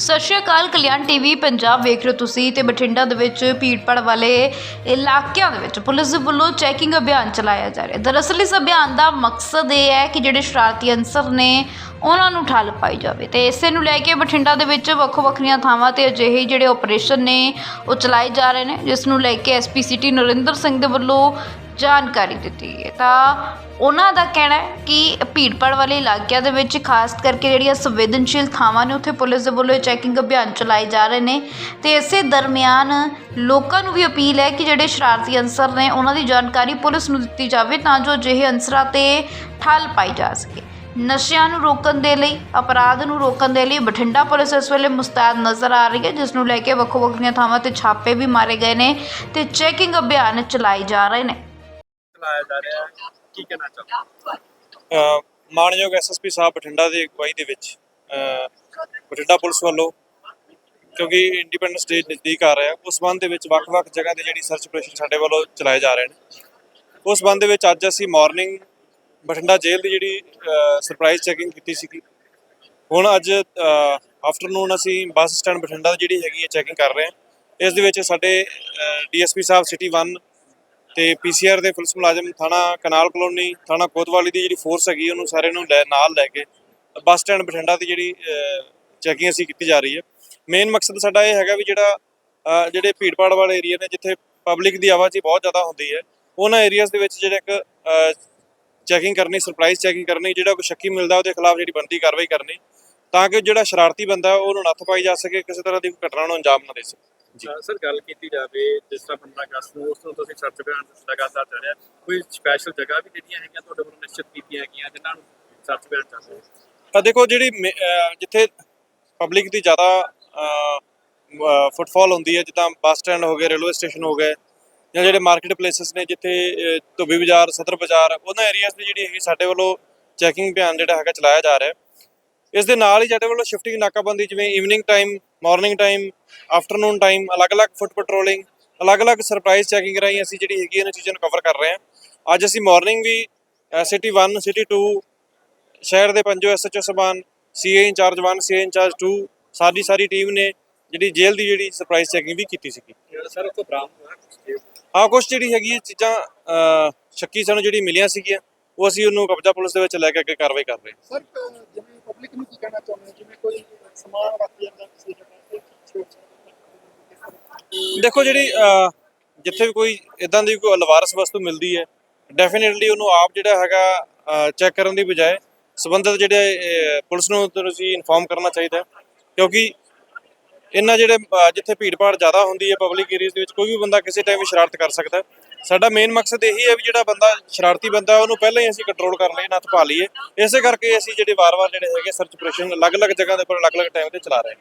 ਸਤਿ ਸ਼੍ਰੀ ਅਕਾਲ, ਕਲਿਆਣ ਟੀਵੀ, ਪੰਜਾਬ ਵੇਖ ਰਹੇ ਹੋ ਤੁਸੀਂ ਤੇ ਬਠਿੰਡਾ ਦੇ ਵਿੱਚ ਭੀੜਪੜ ਵਾਲੇ ਇਲਾਕਿਆਂ ਦੇ ਵਿੱਚ ਪੁਲਿਸ ਵੱਲੋਂ ਚੈਕਿੰਗ ਅਭਿਆਨ ਚਲਾਇਆ ਜਾ ਰਿਹਾ ਦਰਅਸਲ ਇਸ ਅਭਿਆਨ ਦਾ ਮਕਸਦ ਇਹ ਹੈ ਕਿ ਜਿਹੜੇ ਸ਼ਰਾਰਤੀ ਅਨਸਰ ਨੇ, ਉਹਨਾਂ ਨੂੰ ਠੱਲ ਪਾਈ ਜਾਵੇ ਤੇ ਇਸੇ ਨੂੰ ਲੈ ਕੇ ਬਠਿੰਡਾ ਦੇ ਵਿੱਚ ਵੱਖੋ ਵੱਖਰੀਆਂ ਥਾਵਾਂ ਤੇ ਅਜਿਹੇ ਜਿਹੜੇ ਆਪਰੇਸ਼ਨ ਨੇ, ਉਹ ਚਲਾਏ ਜਾ ਰਹੇ ਨੇ, ਜਿਸ ਨੂੰ ਲੈ ਕੇ ਐਸਪੀ ਸਿਟੀ ਨਰਿੰਦਰ ਸਿੰਘ ਦੇ ਵੱਲੋਂ ਜਾਣਕਾਰੀ ਦਿੱਤੀ ਹੈ। ਤਾਂ ਉਹਨਾਂ ਦਾ ਕਹਿਣਾ ਹੈ ਕਿ ਭੀੜਪੜ ਵਾਲੇ ਇਲਾਕਿਆਂ ਦੇ ਵਿੱਚ ਖਾਸ ਕਰਕੇ ਜਿਹੜੀਆਂ ਸੰਵੇਦਨਸ਼ੀਲ ਥਾਵਾਂ ਨੇ, ਉੱਥੇ ਪੁਲਿਸ ਦੇ ਵੱਲੋਂ ਚੈਕਿੰਗ ਅਭਿਆਨ ਚਲਾਏ ਜਾ ਰਹੇ ਨੇ। ਤੇ ਇਸੇ ਦਰਮਿਆਨ ਲੋਕਾਂ ਨੂੰ ਵੀ ਅਪੀਲ ਹੈ ਕਿ ਜਿਹੜੇ ਸ਼ਰਾਰਤੀ ਅਨਸਰ ਨੇ, ਉਹਨਾਂ ਦੀ ਜਾਣਕਾਰੀ ਪੁਲਿਸ ਨੂੰ ਦਿੱਤੀ ਜਾਵੇ ਤਾਂ ਜੋ ਅਜਿਹੇ ਅਨਸਰਾਂ ਤੇ ਠੱਲ ਪਾਈ ਜਾ ਸਕੇ। ਨਸ਼ਿਆਂ ਨੂੰ ਰੋਕਣ ਦੇ ਲਈ, ਅਪਰਾਧ ਨੂੰ ਰੋਕਣ ਦੇ ਲਈ ਬਠਿੰਡਾ ਪੁਲਿਸ ਇਸ ਵੇਲੇ ਮੁਸਤੈਦ ਨਜ਼ਰ ਆ ਰਹੀ ਹੈ, ਜਿਸ ਨੂੰ ਲੈ ਕੇ ਵੱਖੋ ਵੱਖਰੀਆਂ ਥਾਵਾਂ ਤੇ ਛਾਪੇ ਵੀ ਮਾਰੇ ਗਏ ਨੇ ਤੇ ਚੈਕਿੰਗ ਅਭਿਆਨ ਚਲਾਏ ਜਾ ਰਹੇ ਨੇ। ਚਲਾਇਆ ਜਾ ਰਿਹਾ ਹੈ। ਕੀ ਕਹਿਣਾ ਚਾਹੁੰਦੇ ਅ, ਮਾਣਯੋਗ ਐਸਐਸਪੀ ਸਾਹਿਬ ਬਠਿੰਡਾ ਦੀ ਅਗਵਾਈ ਦੇ ਵਿੱਚ ਬਠਿੰਡਾ ਪੁਲਿਸ ਵੱਲੋਂ ਕਿਉਂਕਿ ਇੰਡੀਪੈਂਡੈਂਸ ਡੇ ਨਜ਼ਦੀਕ ਆ ਰਿਹਾ ਉਸ ਸੰਬੰਧ ਦੇ ਵਿੱਚ ਵੱਖ-ਵੱਖ ਜਗ੍ਹਾ ਤੇ ਜਿਹੜੀ ਸਰਚ ਆਪਰੇਸ਼ਨ ਸਾਡੇ ਵੱਲੋਂ ਚਲਾਏ ਜਾ ਰਹੇ ਨੇ। ਉਸ ਸੰਬੰਧ ਦੇ ਵਿੱਚ ਅੱਜ ਅਸੀਂ ਮਾਰਨਿੰਗ ਬਠਿੰਡਾ ਜੇਲ੍ਹ ਦੀ ਜਿਹੜੀ ਸਰਪ੍ਰਾਈਜ਼ ਚੈਕਿੰਗ ਕੀਤੀ ਸੀਗੀ। ਹੁਣ ਅੱਜ ਆਫਟਰਨੂਨ ਅਸੀਂ ਬੱਸ ਸਟੈਂਡ ਬਠਿੰਡਾ ਦੀ ਜਿਹੜੀ ਹੈਗੀ ਹੈ ਚੈਕਿੰਗ ਕਰ ਰਹੇ ਹਾਂ। ਇਸ ਦੇ ਵਿੱਚ ਸਾਡੇ ਡੀਐਸਪੀ ਸਾਹਿਬ ਸਿਟੀ 1 ਤੇ ਪੀਸੀਆਰ ਦੇ ਪੁਲਿਸ ਮੁਲਾਜ਼ਮ ਥਾਣਾ ਕਨਾਲ ਕਲੋਨੀ ਥਾਣਾ ਕੋਤਵਾਲੀ ਦੀ ਜਿਹੜੀ ਫੋਰਸ ਹੈਗੀ ਉਹਨੂੰ ਸਾਰੇ ਨੂੰ ਲੈ ਨਾਲ ਲੈ ਕੇ ਬੱਸ ਸਟੈਂਡ ਬਠਿੰਡਾ ਦੀ ਜਿਹੜੀ ਚੈਕਿੰਗ ਅਸੀਂ ਕੀਤੀ ਜਾ ਰਹੀ ਹੈ। ਮੇਨ ਮਕਸਦ ਸਾਡਾ ਇਹ ਹੈਗਾ ਵੀ ਜਿਹੜਾ ਅਹ, ਜਿਹੜੇ ਭੀੜਪਾੜ ਵਾਲੇ ਏਰੀਆ ਨੇ ਜਿੱਥੇ ਪਬਲਿਕ ਦੀ ਆਵਾਜਾਈ ਬਹੁਤ ਜ਼ਿਆਦਾ ਹੁੰਦੀ ਹੈ ਉਹਨਾਂ ਏਰੀਆਜ਼ ਦੇ ਵਿੱਚ ਜਿਹੜਾ ਇੱਕ ਚੈਕਿੰਗ ਕਰਨੀ ਸਰਪ੍ਰਾਈਜ਼ ਚੈਕਿੰਗ ਕਰਨੀ ਜਿਹੜਾ ਕੋਈ ਸ਼ੱਕੀ ਮਿਲਦਾ ਉਹਦੇ ਖਿਲਾਫ ਜਿਹੜੀ ਬਣਦੀ ਕਾਰਵਾਈ ਕਰਨੀ ਤਾਂ ਕਿ ਜਿਹੜਾ ਸ਼ਰਾਰਤੀ ਬੰਦਾ ਉਹਨੂੰ ਨੱਥ ਪਾਈ ਜਾ ਸਕੇ ਕਿਸੇ ਤਰ੍ਹਾਂ ਦੀ ਘਟਨਾ ਨੂੰ ਅੰਜਾਮ ਨਾ ਦੇ ਸਕੇ। ਸਰ ਗੱਲ ਕੀਤੀ ਜਾਵੇ ਜਿਸ ਤਰ੍ਹਾਂ 15 ਅਗਸਤ ਨੂੰ ਉਸ ਨੂੰ ਤੁਸੀਂ ਸਰਚ ਅਭਿਆਨ ਲਗਾਤਾਰ ਚੱਲ ਰਿਹਾ। ਕੋਈ ਸਪੈਸ਼ਲ ਜਗ੍ਹਾ ਵੀ ਜਿਹੜੀਆਂ ਹੈਗੀਆਂ ਤੁਹਾਡੇ ਵੱਲੋਂ ਨਿਸ਼ਚਿਤ ਕੀਤੀਆਂ ਹੈਗੀਆਂ ਜਿਨ੍ਹਾਂ ਨੂੰ ਸਰਚ ਅਭਿਆਨ ਚੱਲ ਰਿਹਾ ਤਾਂ ਦੇਖੋ ਜਿਹੜੀ ਜਿੱਥੇ ਪਬਲਿਕ ਦੀ ਜ਼ਿਆਦਾ ਫੁੱਟਫਾਲ ਹੁੰਦੀ ਹੈ ਜਿੱਦਾਂ ਬੱਸ ਸਟੈਂਡ ਹੋ ਗਏ ਰੇਲਵੇ ਸਟੇਸ਼ਨ ਹੋ ਗਏ ਜਾਂ ਜਿਹੜੇ ਮਾਰਕੀਟ ਪਲੇਸਸ ਨੇ ਜਿੱਥੇ ਧੋਬੀ ਬਾਜ਼ਾਰ ਸਦਰ ਬਾਜ਼ਾਰ ਉਹਨਾਂ ਏਰੀਆਜ਼ ਦੀ ਜਿਹੜੀ ਹੈਗੀ ਸਾਡੇ ਵੱਲੋਂ ਚੈਕਿੰਗ ਅਭਿਆਨ ਜਿਹੜਾ ਹੈਗਾ ਚਲਾਇਆ ਜਾ ਰਿਹਾ। ਹੈ ਇਸ ਦੇ ਨਾਲ ਹੀ ਸਾਡੇ ਵੱਲੋਂ ਸ਼ਿਫਟਿੰਗ ਨਾਕਾਬੰਦੀ ਜਿਵੇਂ evening time morning time afternoon time ਅਲੱਗ-ਅਲੱਗ ਫੁੱਟ ਪੈਟਰੋਲਿੰਗ ਅਲੱਗ-ਅਲੱਗ ਸਰਪ੍ਰਾਈਜ਼ ਚੈਕਿੰਗ ਰਾਹੀਂ ਅਸੀਂ ਜਿਹੜੀ ਹੈਗੀ ਇਹਨਾਂ ਚੀਜ਼ਾਂ ਨੂੰ ਕਵਰ ਕਰ ਰਹੇ ਹਾਂ। ਅੱਜ ਅਸੀਂ ਮਾਰਨਿੰਗ ਵੀ ਸਿਟੀ 1 ਸਿਟੀ 2 ਸ਼ਹਿਰ ਦੇ ਪੰਜੋ ਐਸਐਚਓ ਸਬਾਨ CA in charge 1 CA in charge 2 ਸਾਡੀ ਸਾਰੀ ਟੀਮ ਨੇ ਜਿਹੜੀ ਜੇਲ੍ਹ ਦੀ ਜਿਹੜੀ ਸਰਪ੍ਰਾਈਜ਼ ਚੈਕਿੰਗ ਵੀ ਕੀਤੀ ਸੀਗੀ। ਹੈ ਸਰ ਉਹ ਤੋਂ ਬਰਾਮਦ? ਹਾਂ ਕੁਝ ਜਿਹੜੀ ਹੈਗੀ ਇਹ ਚੀਜ਼ਾਂ ਸ਼ੱਕੀ ਸਾਨੂੰ ਜਿਹੜੀ ਮਿਲੀਆਂ ਸੀਗੀਆਂ ਉਹ ਅਸੀਂ ਉਹਨੂੰ ਕਬਜ਼ਾ ਪੁਲਿਸ ਦੇ ਵਿੱਚ ਲੈ ਕੇ ਅੱਗੇ ਕਾਰਵਾਈ ਕਰ ਰਹੇ ਹਾਂ। ਸਰ ਪਬਲਿਕ ਨੂੰ ਕੀ ਕਹਿਣਾ ਚਾਹੁੰਦੇ ਜਿਵੇਂ ਕੋਈ ਸਮਾਨ ਰੱਖ ਜਾਂਦਾ ਕਿਸੇ ਜਗ੍ਹਾ ਤੇ ਦੇਖੋ ਜਿਹੜੀ ਜਿੱਥੇ ਵੀ ਕੋਈ ਇਦਾਂ ਦੀ ਕੋਈ ਅਲਵਾਰਸ ਵਸਤੂ ਮਿਲਦੀ ਹੈ ਡੈਫੀਨਿਟਲੀ ਉਹਨੂੰ ਆਪ ਜਿਹੜਾ ਹੈਗਾ ਚੈੱਕ ਕਰਨ ਦੀ ਬਜਾਏ ਸਬੰਧਤ ਜਿਹੜੇ ਪੁਲਿਸ ਨੂੰ ਤੁਸੀਂ ਇਨਫੋਰਮ ਕਰਨਾ ਚਾਹੀਦਾ ਕਿਉਂਕਿ ਇਹਨਾਂ ਜਿਹੜੇ ਜਿੱਥੇ ਭੀੜ ਭਾੜ ਜ਼ਿਆਦਾ ਹੁੰਦੀ ਹੈ ਪਬਲਿਕ ਏਰੀਆਜ਼ ਦੇ ਵਿੱਚ, ਕੋਈ ਵੀ ਬੰਦਾ ਕਿਸੇ ਟਾਈਮ ਵੀ ਸ਼ਰਾਰਤ ਕਰ ਸਕਦਾ ਸਾਡਾ ਮੇਨ ਮਕਸਦ ਇਹੀ ਹੈ ਵੀ ਜਿਹੜਾ ਬੰਦਾ ਸ਼ਰਾਰਤੀ ਬੰਦਾ ਉਹਨੂੰ ਪਹਿਲਾਂ ਹੀ ਅਸੀਂ ਕੰਟਰੋਲ ਕਰ ਲਈਏ ਨੱਥ ਪਾ ਲਈਏ। ਇਸੇ ਕਰਕੇ ਅਸੀਂ ਜਿਹੜੇ ਵਾਰ-ਵਾਰ ਜਿਹੜੇ ਹੈਗੇ ਸਰਚ ਆਪਰੇਸ਼ਨ ਅਲੱਗ-ਅਲੱਗ ਜਗ੍ਹਾ ਦੇ ਉੱਪਰ ਅਲੱਗ-ਅਲੱਗ ਟਾਈਮ ਤੇ ਚਲਾ ਰਹੇ ਹਾਂ।